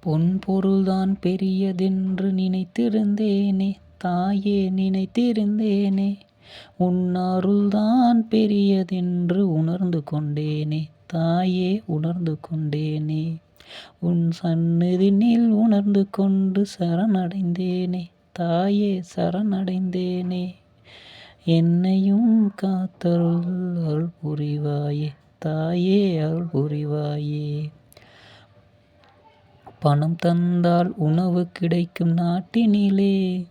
பொன் பொருள்தான் பெரியதென்று நினைத்திருந்தேனே தாயே நினைத்திருந்தேனே. உன் அருள்தான் பெரியதென்று உணர்ந்து கொண்டேனே தாயே உணர்ந்து கொண்டேனே. உன் சந்நிதினில் உணர்ந்து கொண்டு சரணடைந்தேனே தாயே சரணடைந்தேனே. என்னையும் காத்தருள் அருள் புரிவாயே தாயே அருள் புரிவாயே பணம் தந்தால் உணவு கிடைக்கும் நாட்டினிலே.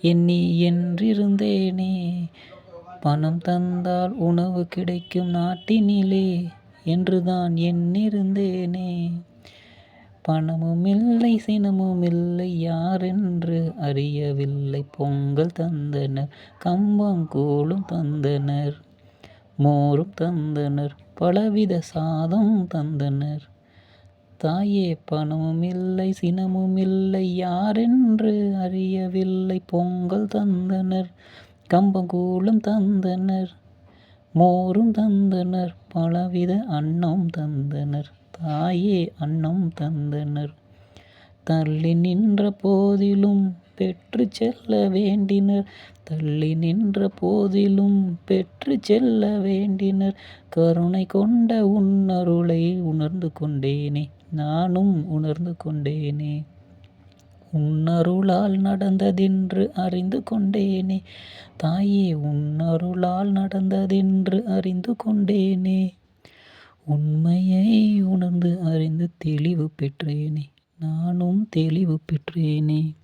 எண்ணி என்றிருந்தேனே. பணம் தந்தால் உணவு கிடைக்கும் நாட்டினிலே என்றுதான் எண்ணிருந்தேனே பணமும் இல்லை சினமும் இல்லை யாரென்று அறியவில்லை. பொங்கல் தந்தனர் கம்பங்கூழும் தந்தனர் மோரும் தந்தனர் பலவித சாதம் தந்தனர். தாயே பணமும் இல்லை சினமும் இல்லை யாரென்று அறியவில்லை பொங்கல் தந்தனர் கம்பங்கூழும் தந்தனர் மோரும் தந்தனர் பலவித அன்னம் தந்தனர் தாயே அன்னம் தந்தனர். தள்ளி நின்ற போதிலும் பெற்று செல்ல வேண்டினர் தள்ளி நின்ற போதிலும் பெற்று செல்ல வேண்டினர். கருணை கொண்ட உன்னருளை உணர்ந்து கொண்டேனே. நானும் உணர்ந்து கொண்டேனே. உன்னருளால் நடந்ததென்று அறிந்து கொண்டேனே. தாயே உன்னருளால் நடந்ததென்று அறிந்து கொண்டேனே. உண்மையை உணர்ந்து அறிந்து தெளிவு பெற்றேனே. நானும் தெளிவு பெற்றேனே.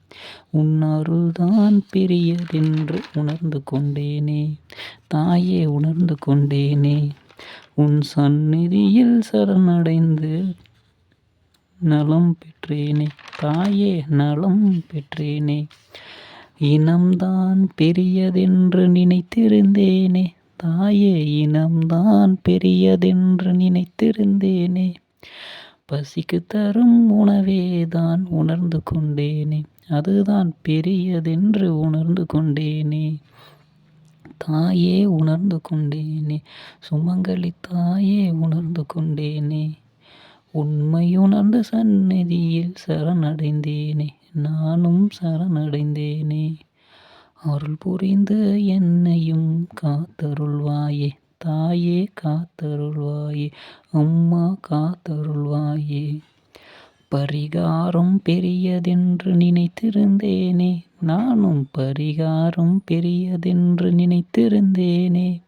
உன்னருள்தான் பெரியதென்று உணர்ந்து கொண்டேனே. தாயே உணர்ந்து கொண்டேனே. உன் சந்நிதியில் சரணடைந்து நலம் பெற்றேனே தாயே நலம் பெற்றேனே. இனம்தான் பெரியதென்று நினைத்திருந்தேனே தாயே இனம்தான் பெரியதென்று நினைத்திருந்தேனே. பசிக்கு தரும் உணவேதான் உணர்ந்து கொண்டேனே அதுதான் பெரியதென்று உணர்ந்து கொண்டேனே. தாயே உணர்ந்து கொண்டேனே சுமங்கலி தாயே உணர்ந்து கொண்டேனே. உண்மையுணர்ந்த சந்நிதியில் சரணடைந்தேனே நானும் சரணடைந்தேனே. அருள் புரிந்து என்னையும் காத்தருள்வாயே தாயே காத்தருள்வாயே அம்மா காத்தருள்வாயே. பரிகாரம் பெரியதென்று நினைத்திருந்தேனே நானும் பரிகாரம் பெரியதென்று நினைத்திருந்தேனே.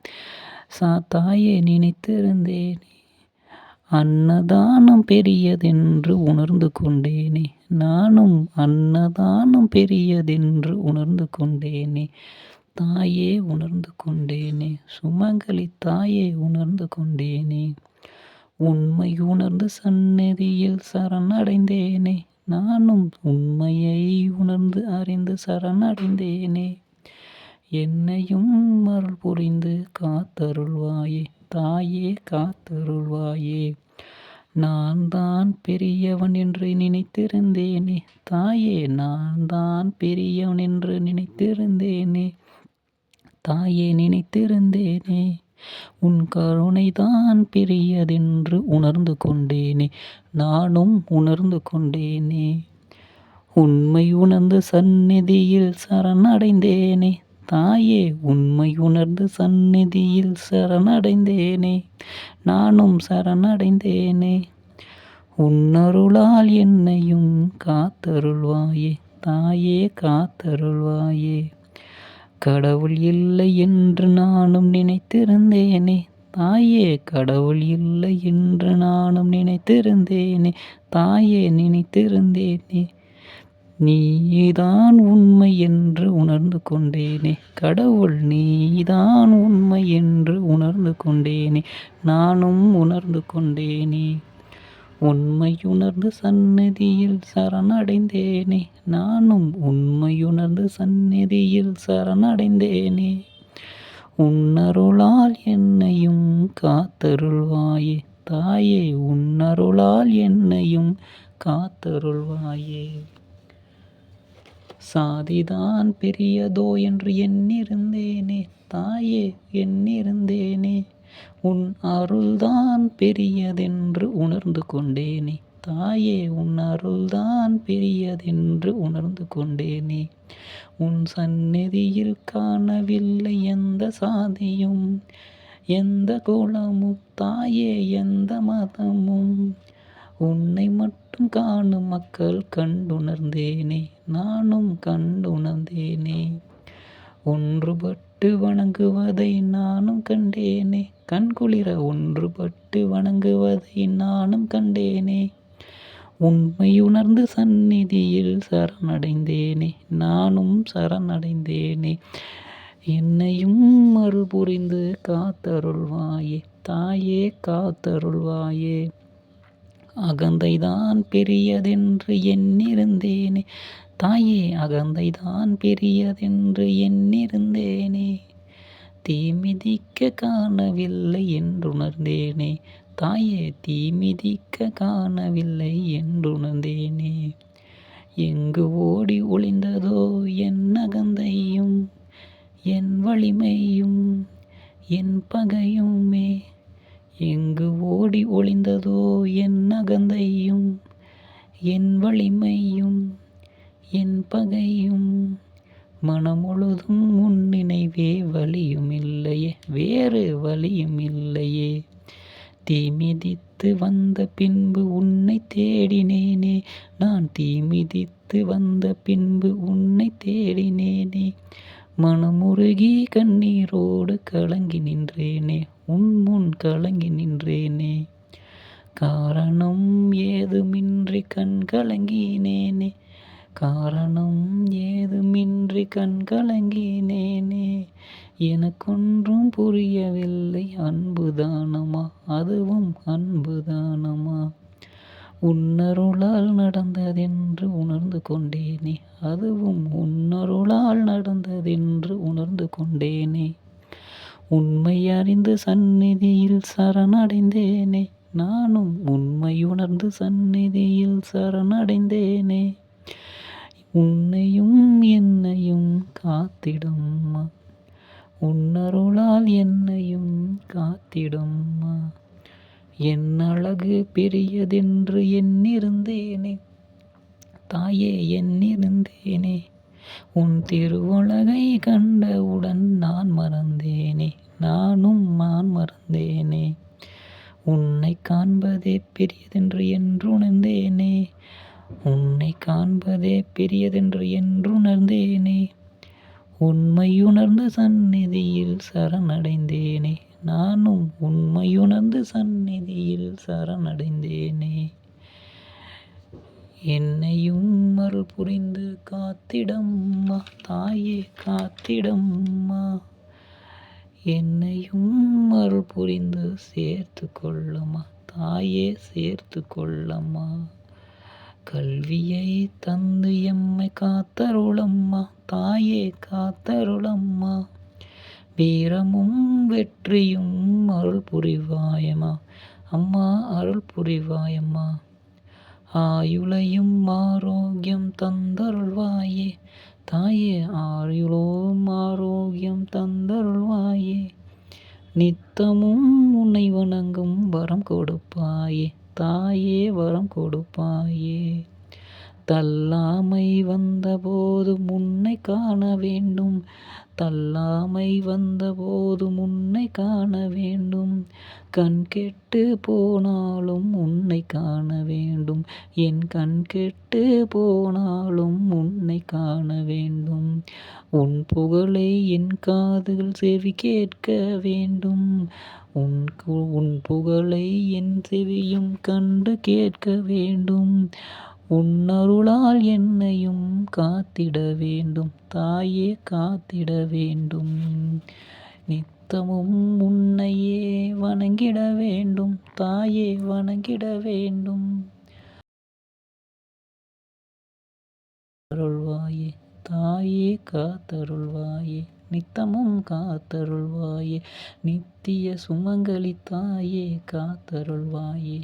சா தாயே நினைத்திருந்தேனே. அன்னதானம் பெரியதென்று உணர்ந்து கொண்டேனே. நானும் அன்னதானம் பெரியதென்று உணர்ந்து கொண்டேனே. தாயே உணர்ந்து கொண்டேனே. சுமங்கலி தாயே உணர்ந்து கொண்டேனே. உண்மை உணர்ந்து சந்நிதியில் சரணடைந்தேனே. நானும் உண்மையை உணர்ந்து அறிந்து சரணடைந்தேனே. என்னையும் அருள் புரிந்து காத்தருள்வாயே. தாயே காத்தருள்வாயே. நான் தான் பெரியவன் என்று நினைத்திருந்தேனே. தாயே நான் தான் பெரியவன் என்று நினைத்திருந்தேனே. தாயே நினைத்திருந்தேனே. உன் கருணை தான் பெரியதென்று உணர்ந்து கொண்டேனே. நானும் உணர்ந்து கொண்டேனே. உண்மை உணர்ந்து சந்நிதியில் சரணடைந்தேனே. தாயே உண்மை உணர்ந்து சந்நிதியில் சரணடைந்தேனே. நானும் சரணடைந்தேனே. உன்னருளால் என்னையும் காத்தருள்வாயே. தாயே காத்தருள்வாயே. கடவுள் இல்லை என்று நானும் நினைத்திருந்தேனே. தாயே கடவுள் இல்லை என்று நானும் நினைத்திருந்தேனே. தாயே நினைத்திருந்தேனே. நீதான் உண்மை என்று உணர்ந்து கொண்டேனே. கடவுள் நீதான் உண்மை என்று உணர்ந்து கொண்டேனே. நானும் உணர்ந்து கொண்டேனே. உண்மையுணர்ந்து சந்நிதியில் சரணடைந்தேனே. நானும் உண்மையுணர்ந்து சந்நிதியில் சரணடைந்தேனே. உன்னருளால் என்னையும் காத்தருள்வாயே. தாயே உன்னருளால் என்னையும் காத்தருள்வாயே. சாதிதான் பெரியதோ என்று எண்ணிருந்தேனே. தாயே எண்ணிருந்தேனே. உன் அருள்தான் பெரியதென்று உணர்ந்து கொண்டேனே. தாயே உன் அருள்தான் பெரியதென்று உணர்ந்து கொண்டேனே. உன் சந்நிதியில் காணவில்லை எந்த சாதியும் எந்த குலமும் தாயே எந்த மதமும். உன்னை மட்டும் காணும் மக்கள் கண்டுணர்ந்தேனே நானும் கண்டுணர்ந்தேனே. ஒன்றுபட்டு வணங்குவதை நானும் கண்டேனே கண்குளிர ஒன்றுபட்டு வணங்குவதை நானும் கண்டேனே. உண்மையுணர்ந்து சந்நிதியில் சரணடைந்தேனே நானும் சரணடைந்தேனே. என்னையும் மறுபுரிந்து காத்தருள்வாயே தாயே காத்தருள்வாயே. அகந்தைதான் பெரியதென்று எண்ணிருந்தேனே. தாயே அகந்தைதான் பெரியதென்று எண்ணிருந்தேனே. தீமிதிக்க காணவில்லை என்றுணர்ந்தேனே. தாயே தீமிதிக்க காணவில்லை என்றுணர்ந்தேனே. எங்கு ஓடி ஒளிந்ததோ என் அகந்தையும் என் வலிமையும் என் பகையுமே. எங்கு ஓடி ஒளிந்ததோ என் அகந்தையும் என் வலிமையும் என் பகையும். மனமுழுதும் உன் நினைவே வலியும் இல்லையே வேறு வலியும் இல்லையே. தீமிதித்து வந்த பின்பு உன்னை தேடினேனே நான் தீமிதித்து வந்த பின்பு உன்னை தேடினேனே. மனமுருகி கண்ணீரோடு கலங்கி நின்றேனே உன் முன் கலங்கி நின்றேனே. காரணம் ஏதுமின்றி கண் கலங்கினேனே. காரணம் ஏதுமின்றி கண் கலங்கினேனே. எனக்கொன்றும் புரியவில்லை. அன்புதானமா அதுவும் அன்புதானமா உன்னருளால் நடந்ததென்று உணர்ந்து கொண்டேனே. அதுவும் உன்னருளால் நடந்ததென்று உணர்ந்து கொண்டேனே. உண்மை அறிந்து சந்நிதியில் சரணடைந்தேனே. நானும் உண்மையுணர்ந்து சந்நிதியில் சரணடைந்தேனே. உன்னையும் என்னையும் காத்திடம்மா. உன்னருளால் என்னையும் காத்திடம்மா. என் அழகு பெரியதென்று எண்ணிருந்தேனே. தாயே எண்ணிருந்தேனே. உன் திருவுலகை கண்டவுடன் நானும் நான் மறந்தேனே உன்னை காண்பதே பெரியதென்று என்றுணர்ந்தேனே. உன்னை காண்பதே பெரியதென்று என்றுணர்ந்தேனே. உண்மையுணர்ந்த சந்நிதியில் சரணடைந்தேனே. நானும் உண்மையுணர்ந்த சந்நிதியில் சரணடைந்தேனே. என்னையும் மறு புரிந்து காத்திடம்மா தாயே காத்திடம்மா. என்னையும் அருள் புரிந்து சேர்த்து கொள்ளம்மா தாயே சேர்த்து கொள்ளம்மா கல்வியை தந்து எம்மை காத்தருளம்மா? தாயே காத்தருளம்மா? வீரமும் வெற்றியும் அருள் புரிவாயம்மா? அம்மா அருள் புரிவாயம்மா? ஆயுளையும் ஆரோக்கியம் தந்தருள்வாயே. தாயே ஆயுளோம் ஆரோக்கியம் தந்தருள்வாயே. நித்தமும் உன்னை வணங்கும் வரம் கொடுப்பாயே. தாயே வரம் கொடுப்பாயே. தள்ளாமை வந்தபோது முன்னை காண வேண்டும். தள்ளாமை வந்தபோது முன்னை காண வேண்டும். கண் கெட்டு போனாலும் உன்னை காண வேண்டும். என் கண் கெட்டு போனாலும் உன்னை காண வேண்டும். உன் புகழை என் காதுகள் செவி கேட்க வேண்டும். உன் உன் புகழை என் செவியும் கண்டு கேட்க வேண்டும். உன்னருளால் என்னையும் காத்திட வேண்டும் தாயே காத்திட வேண்டும். நித்தமும் உன்னையே வணங்கிட வேண்டும் தாயே வணங்கிட வேண்டும். அருள்வாயே தாயே காத்தருள்வாயே நித்தமும் காத்தருள்வாயே நித்திய சுமங்கலி தாயே காத்தருள்வாயே.